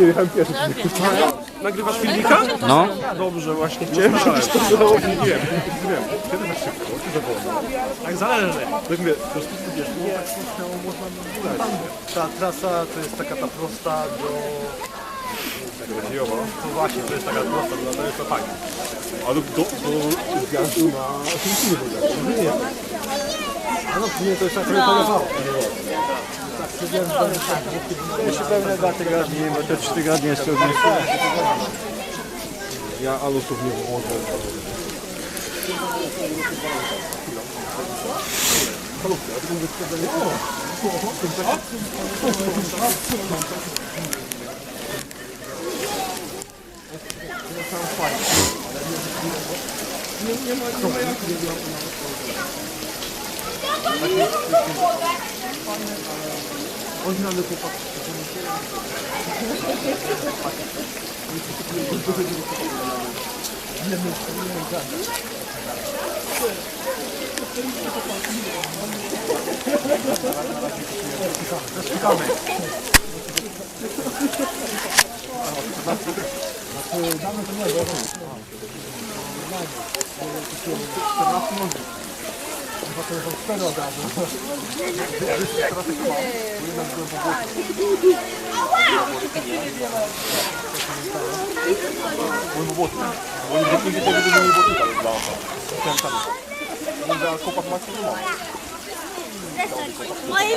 Nie jechałem pierwszy. Nagrywasz filmika? No, Dobrze, właśnie chciałem, żebyś to zrobił. Nie, nie wiem. Kiedy na szybko, czy za wolno? Tak zależy. Tak mówię, po prostu wiesz, no tak śmiało można grać. Ta trasa to jest taka ta prosta do... Radiowa. No właśnie, to jest taka prosta, do- to jest to fajne. Ale do, do zjazdu na Filipiny Nie, A no nie, to jest tak trochę polowało. Jeszcze pewne dwa tygodnie, bo te trzy tygodnie jeszcze odniosę. ja alusów nie Oryginalde kopak. Nasıl damlatılmaz? Nasıl damlatılmaz? Włożę. Moja